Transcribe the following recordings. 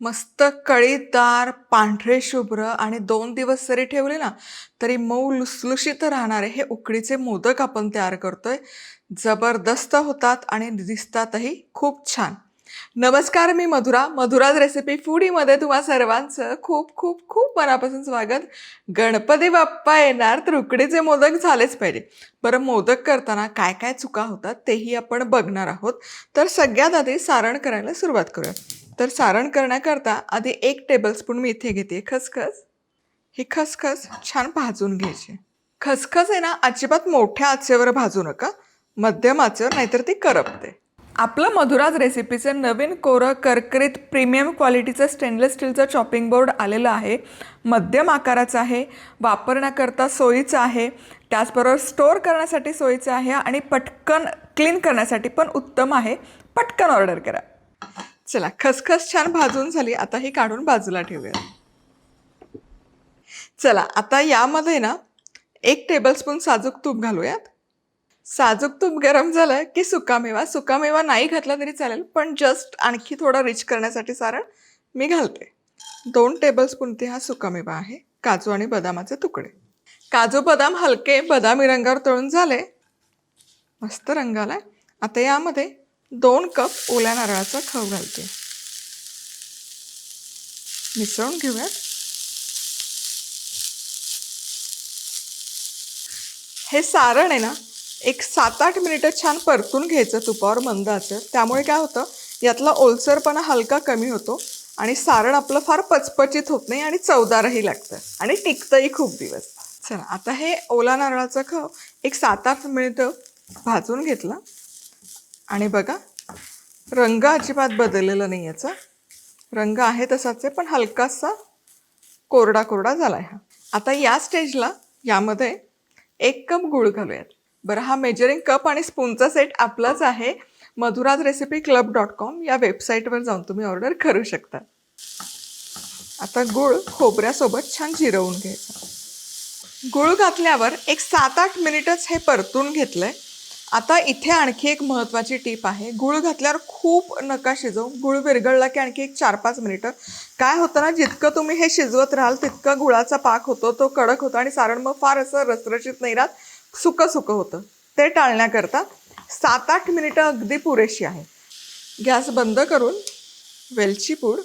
मस्त कळीदार पांढरे शुभ्र आणि दोन दिवस जरी ठेवले ना तरी मऊ लुसलुशीत राहणारे हे उकडीचे मोदक आपण तयार करतोय. जबरदस्त होतात आणि दिसतातही खूप छान. नमस्कार मी मधुरा. मधुराज रेसिपी फूडीमध्ये तुम्हा सर्वांचं खूप खूप खूप मनापासून स्वागत. गणपती बाप्पा येणार तर उकडीचे मोदक झालेच पाहिजे. बरं मोदक करताना काय काय चुका होतात तेही आपण बघणार आहोत. तर सगळ्यात आधी सारण करायला सुरुवात करूया. तर सारण करण्याकरता आधी एक टेबलस्पून मी इथे घेते. खसखस. ही खसखस छान भाजून घ्यायची. खसखस आहे ना अजिबात मोठ्या आचेवर भाजू नका. मध्यम आचेवर नाहीतर ती करपते. आपलं मधुराज रेसिपीचं नवीन कोरं करकरीत प्रीमियम क्वालिटीचं स्टेनलेस स्टीलचं चॉपिंग बोर्ड आलेलं आहे. मध्यम आकाराचं आहे वापरण्याकरता सोयीचं आहे. त्याचबरोबर स्टोअर करण्यासाठी सोयीचं आहे आणि पटकन क्लीन करण्यासाठी पण उत्तम आहे. पटकन ऑर्डर करा. चला खसखस छान भाजून झाली आता ही काढून बाजूला ठेवूया. चला आता यामध्ये ना एक टेबलस्पून साजूक तूप घालूयात. साजूक तूप गरम झालं की सुकामेवा सुकामेवा नाही घातला तरी चालेल पण जस्ट आणखी थोडा रिच करण्यासाठी सारण मी घालते. दोन टेबलस्पून ते हा सुकामेवा आहे काजू आणि बदामाचे तुकडे. काजू बदाम हलके बदामी रंगावर तळून झाले. मस्त रंग आलाय. आता यामध्ये दोन कप ओल्या नारळाचा खव घालते. मिसळून घेऊयात. हे सारण आहे ना एक सात आठ मिनिटं छान परतून घ्यायचं तुपावर मंद आचेवर त्यामुळे काय होतं यातला ओलसरपणा हलका कमी होतो आणि सारण आपलं फार पचपचित होत नाही आणि चवदारही लागतं आणि टिकतंही खूप दिवस. चला आता हे ओला नारळाचं खव एक सात आठ मिनिटं भाजून घेतलं. आणि बघा रंग अजिबात बदललेला नाही याचा. रंग आहे तसाच आहे पण हलकासा कोरडा कोरडा झाला आहे हा. आता या स्टेजला यामध्ये एक कप गूळ घालूयात. बरं हा मेजरिंग कप आणि स्पूनचा सेट आपलाच आहे. Madhura's recipe club dot com या वेबसाईटवर जाऊन तुम्ही ऑर्डर करू शकता. आता गूळ खोबऱ्यासोबत छान जिरवून घ्यायचा. गूळ घातल्यावर एक सात आठ मिनिटच हे परतून घेतलं आहे आता इथे आणखी एक महत्त्वाची टीप आहे. गूळ घातल्यावर खूप नका शिजवू. गूळ विरघळला की आणखी एक चार पाच मिनिटं. काय होतं ना जितकं तुम्ही हे शिजवत राहाल तितकं गुळाचा पाक होतो तो कडक होतो आणि सारण मग फार असं रसरशीत नाही राहत. सुकं सुकं होतं. ते टाळण्याकरता सात आठ मिनिटं अगदी पुरेशी आहे. गॅस बंद करून वेलची पूड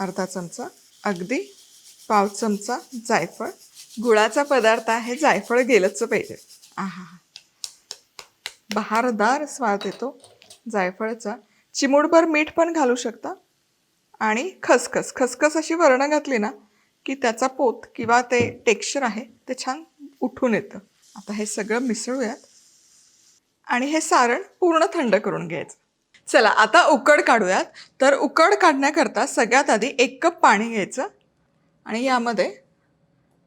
अर्धा चमचा अगदी पाव चमचा जायफळ. गुळाचा पदार्थ आहे जायफळ गेलंच पाहिजे. आहा बहारदार स्वाद येतो जायफळचा. चिमूडभर मीठ पण घालू शकता. आणि खसखस खसखस अशी वर्ण घातली ना की त्याचा पोत किंवा ते टेक्स्चर आहे ते छान उठून येतं. आता हे सगळं मिसळूयात. आणि हे सारण पूर्ण थंड करून घ्यायचं. चला आता उकड काढूयात. तर उकड काढण्याकरता सगळ्यात आधी एक कप पाणी घ्यायचं. आणि यामध्ये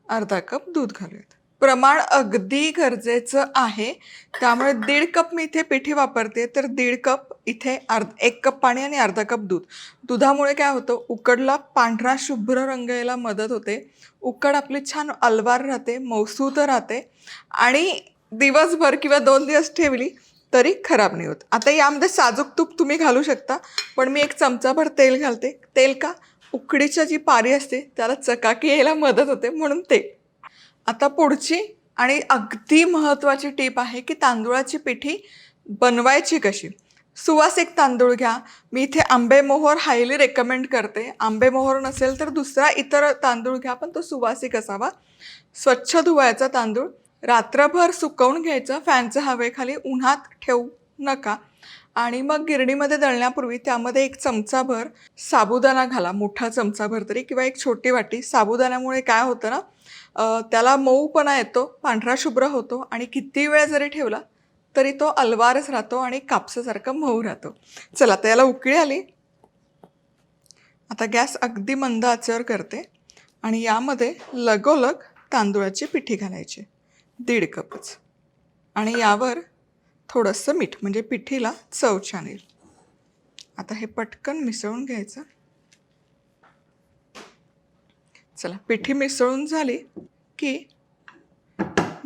अर्धा कप दूध घालूयात. प्रमाण अगदी गरजेचं आहे. त्यामुळे दीड कप मी इथे पिठी वापरते तर दीड कप इथे अर्ध एक कप पाणी आणि अर्धा कप दूध. दुधामुळे काय होतं उकडला पांढरा शुभ्र रंग यायला मदत होते. उकड आपली छान अलवार राहते मौसूत राहते आणि दिवसभर किंवा दोन दिवस ठेवली तरी खराब नाही होत. आता यामध्ये साजूक तूप तुम्ही घालू शकता पण मी एक चमचाभर तेल घालते. तेल का? उकडीच्या जी पारी असते त्याला चकाकी यायला मदत होते म्हणून ते. आता पुढची आणि अगदी महत्त्वाची टीप आहे की तांदूळाची पिठी बनवायची कशी? सुवासिक तांदूळ घ्या. मी इथे आंबेमोहर हायली रेकमेंड करते. आंबेमोहर नसेल तर दुसरा इतर तांदूळ घ्या पण तो सुवासिक असावा. स्वच्छ धुवायचा तांदूळ. रात्रभर सुकवून घ्यायचं. फॅनच्या हवेखाली उन्हात ठेवू नका. आणि मग गिरणीमध्ये दळण्यापूर्वी त्यामध्ये एक चमचाभर साबुदाणा घाला. मोठा चमचाभर तरी किंवा एक छोटी वाटी. साबुदाण्यामुळे काय होतं ना त्याला मऊपणा येतो पांढरा शुभ्र होतो आणि किती वेळ जरी ठेवला तरी तो अलवारच राहतो आणि कापसासारखा मऊ राहतो. चला तर याला उकळी आली. आता गॅस अगदी मंद आचेवर करते आणि यामध्ये लगोलग तांदूळाची पिठी घालायची. दीड कपच. आणि यावर थोडंसं मीठ म्हणजे पिठीला चव छान येईल. आता हे पटकन मिसळून घ्यायचं. चला पिठी मिसळून झाली की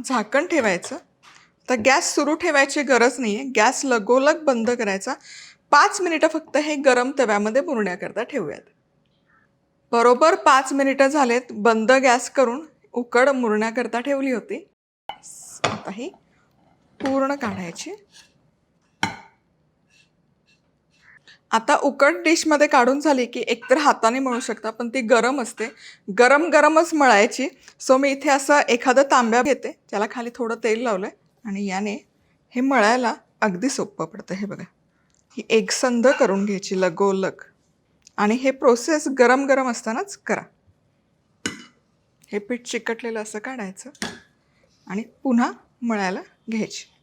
झाकण ठेवायचं. तर गॅस सुरू ठेवायची गरज नाही आहे गॅस लगोलग बंद करायचा. पाच मिनिटं फक्त हे गरम तव्यामध्ये मुरण्याकरता ठेवूयात. बरोबर पाच मिनिटं झालेत बंद गॅस करून उकड मुरण्याकरता ठेवली होती. आता ही पूर्ण काढायची. आता उकड डिशमध्ये काढून झाली की एकतर हाताने मळू शकता पण ती गरम असते. गरम गरमच मळायची. सो मी इथे असं एखादं तांब्या घेते त्याला खाली थोडं तेल लावलं आहे आणि याने हे मळायला अगदी सोपं पडतं. हे बघा. ही एकसंध करून घ्यायची लगोलग. आणि हे प्रोसेस गरम गरम असतानाच करा. हे पीठ चिकटलेलं असं काढायचं आणि पुन्हा मळायला घ्यायची.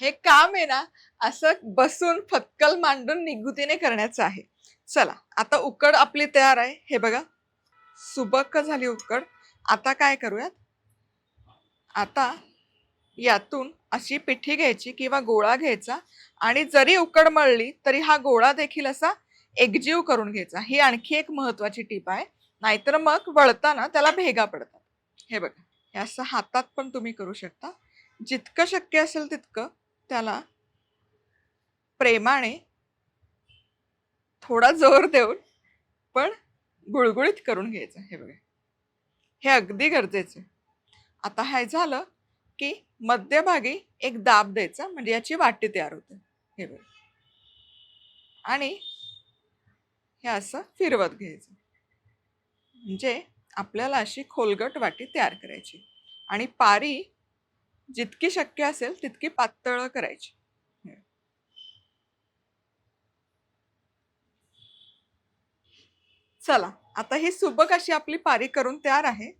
हे काम आहे ना असं बसून फक्कल मांडून निगुतीने करण्याचं आहे. चला आता उकड आपली तयार आहे. हे बघा सुबक झाली उकड. आता काय करूयात? आता यातून अशी पिठी घ्यायची किंवा गोळा घ्यायचा आणि जरी उकड मळली तरी हा गोळा देखील असा एकजीव करून घ्यायचा. ही आणखी एक महत्वाची टीप आहे. नाहीतर मग वळताना त्याला भेगा पडतात. हे बघा हे असं हातात पण तुम्ही करू शकता. जितकं शक्य असेल तितकं त्याला प्रेमाने थोडा जोर देऊन पण गुळगुळीत करून घ्यायचं हे बघा. हे अगदी गरजेचं. आहे. आता हे झालं की मध्यभागी एक दाब द्यायचा म्हणजे याची वाटी तयार होते. हे बघ. आणि हे असं फिरवत घ्यायचं. म्हणजे आपल्याला अशी खोलगट वाटी तयार करायची. आणि पारी जितकी शक्य असेल तितकी पातळ करायची. चला आता ही सुबक अशी आपली पारी करून तयार आहे.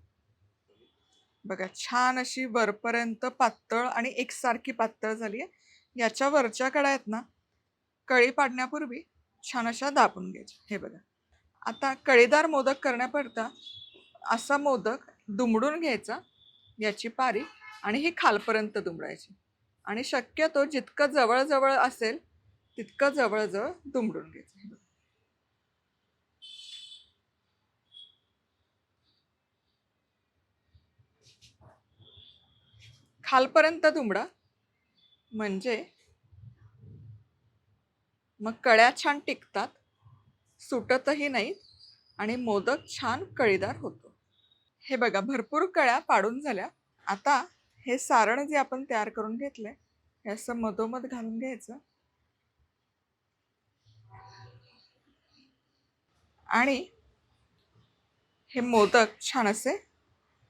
बघा छान अशी वरपर्यंत पातळ आणि एकसारखी पातळ झाली आहे. याच्या वरच्या कड्या आहेत ना कळी पाडण्यापूर्वी छान अशा दाबून घ्यायच्या. हे बघा. आता कळीदार मोदक करण्याकरता असा मोदक दुमडून घ्यायचा. याची पारी आणि ही खालपर्यंत दुमडायची. आणि शक्यतो जितकं जवळजवळ असेल तितकं जवळजवळ दुमडून घ्यायचं. खालपर्यंत दुमडा. म्हणजे मग कळ्या छान टिकतात सुटतही नाहीत आणि मोदक छान कळीदार होतो. हे बघा भरपूर कळ्या पाडून झाल्या. आता हे सारण जे आपण तयार करून घेतलंय हे असं मधोमध घालून घ्यायचं. आणि हे मोदक छान असे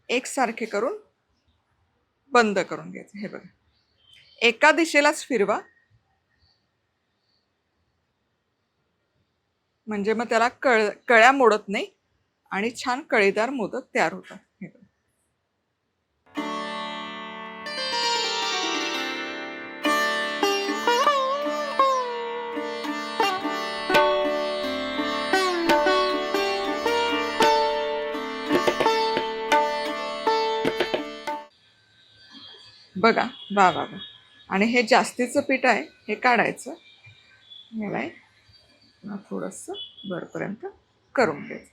एकसारखे करून बंद करून घ्यायचे. हे बघा. एका दिशेलाच फिरवा. म्हणजे मग त्याला कळ कळ्या मोडत नाही आणि छान कळीदार मोदक तयार होतात. हे बघा. बघा वा वा वा. आणि हे जास्तीचं पीठ आहे हे काढायचं. याला एक थोडंसं वरपर्यंत करून घ्यायचं.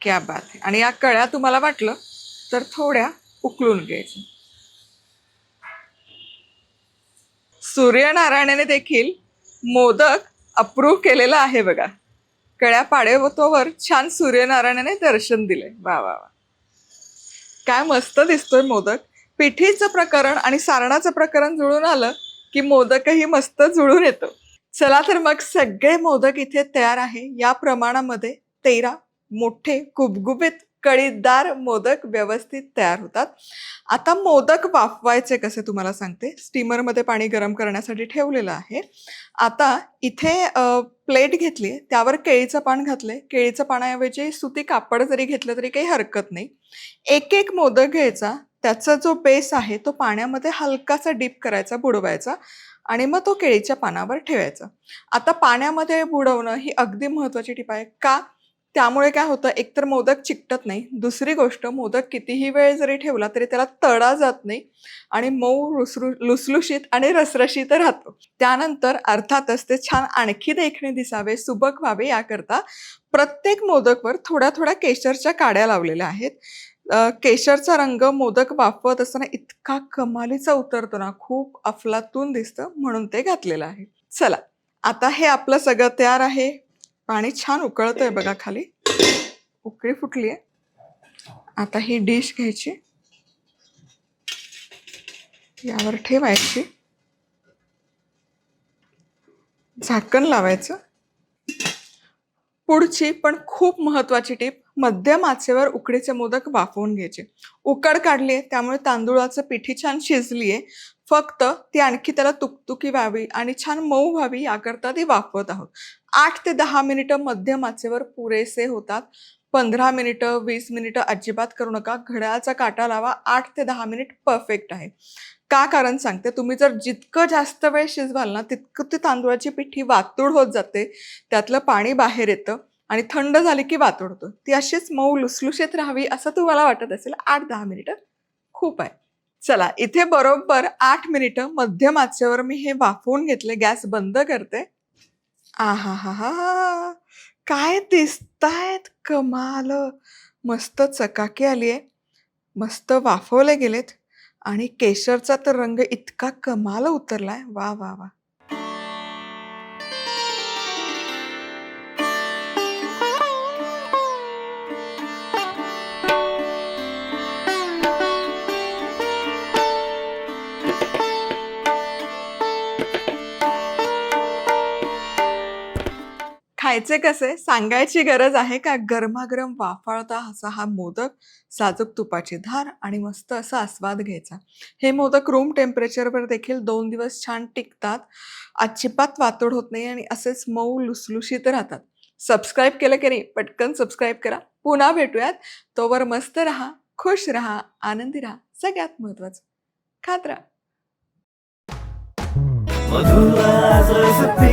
क्या बात आहे आणि या कळ्या तुम्हाला वाटलं तर थोड्या उकळून घ्यायचं सूर्यनारायणाने देखील मोदक अप्रूव्ह केलेला आहे बघा. कळ्या पाडेवतोवर छान सूर्यनारायणाने दर्शन दिले वा वा वा. काय मस्त दिसतोय मोदक. पिठीचं प्रकरण आणि सारणाचं प्रकरण जुळून आलं की मोदकही मस्त जुळून येतो. चला तर मग सगळे मोदक इथे तयार आहे. या प्रमाणामध्ये तेरा मोठे गुबगुबीत कळीदार मोदक व्यवस्थित तयार होतात. आता मोदक वाफवायचे कसे तुम्हाला सांगते. स्टीमरमध्ये पाणी गरम करण्यासाठी ठेवलेलं आहे. आता इथे प्लेट घेतली त्यावर केळीचं पान घातले केळीचं पाण्याऐवजी सुती कापड जरी घेतलं तरी काही हरकत नाही. एक एक मोदक घ्यायचा. त्याचा जो बेस आहे तो पाण्यामध्ये हलकासा डीप करायचा बुडवायचा आणि मग तो केळीच्या पानावर ठेवायचा. आता पाण्यामध्ये बुडवणं ही अगदी महत्त्वाची टीप आहे का? त्यामुळे काय होतं एकतर मोदक चिकटत नाही. दुसरी गोष्ट मोदक कितीही वेळ जरी ठेवला तरी त्याला तडा जात नाही आणि मऊ रुसरु लुसलुशीत आणि रसरशीत राहतो. त्यानंतर अर्थातच ते छान आणखी देखणे दिसावे सुबक व्हावे याकरता प्रत्येक मोदकवर थोड्या थोड्या केशरच्या काड्या लावलेल्या आहेत. केशरचा रंग मोदक वाफवत असताना इतका कमालीचा उतरतो ना खूप अफलातून दिसतं म्हणून ते घातलेलं आहे. चला आता हे आपलं सगळं तयार आहे. पाणी छान उकळतंय बघा खाली. उकळी फुटली आहे आता ही डिश घ्यायची. यावर ठेवायची. झाकण लावायचं. पुढची पण खूप महत्वाची टीप मध्यम आचेवर उकडीचे मोदक वाफवून घ्यायचे. उकड काढली आहे त्यामुळे तांदूळाचं पिठी छान शिजली आहे फक्त ती आणखी त्याला तुकतुकी व्हावी आणि छान मऊ व्हावी याकरता ती वाफवत आहोत. आठ ते दहा मिनिटं मध्यम आचेवर पुरेसे होतात. पंधरा मिनिटं वीस मिनिटं अजिबात करू नका. घड्याळाचा काटा लावा. आठ ते दहा मिनिट परफेक्ट आहे. का कारण सांगते तुम्ही जर जितकं जास्त वेळ शिजवाल ना तितकं ती तांदूळाची पिठी वातूड होत जाते. त्यातलं पाणी बाहेर येतं. आणि थंड झाली की वात होतं ती अशीच मऊ लुसलुशीत राहावी असं तुम्हाला वाटत असेल आठ दहा मिनिटं खूप आहे. चला इथे बरोबर आठ मिनिटं मध्यम आचेवर मी हे वाफवून घेतले गॅस बंद करते. आहा हा हा हा हा काय दिसतायत कमाल. मस्त चकाकी आली आहे. मस्त वाफवले गेलेत. आणि केशरचा तर रंग इतका कमाल उतरलाय. वा वा वा. खायचे कसे? सांगायची गरज आहे का? गरमागरम वाफाळता असा हा मोदक साजूक तुपाची धार आणि मस्त असा आस्वाद घ्यायचा. हे मोदक रूम टेम्परेचरवर देखील दोन दिवस छान टिकतात. अजिबात वातोड होत नाही आणि असेच मऊ लुसलुशीत राहतात. सबस्क्राईब केलं की नाही पटकन सबस्क्राईब करा. पुन्हा भेटूयात. तोवर मस्त राहा खुश राहा आनंदी राहा. सगळ्यात महत्वाचं खात राहा. मधुराज recipe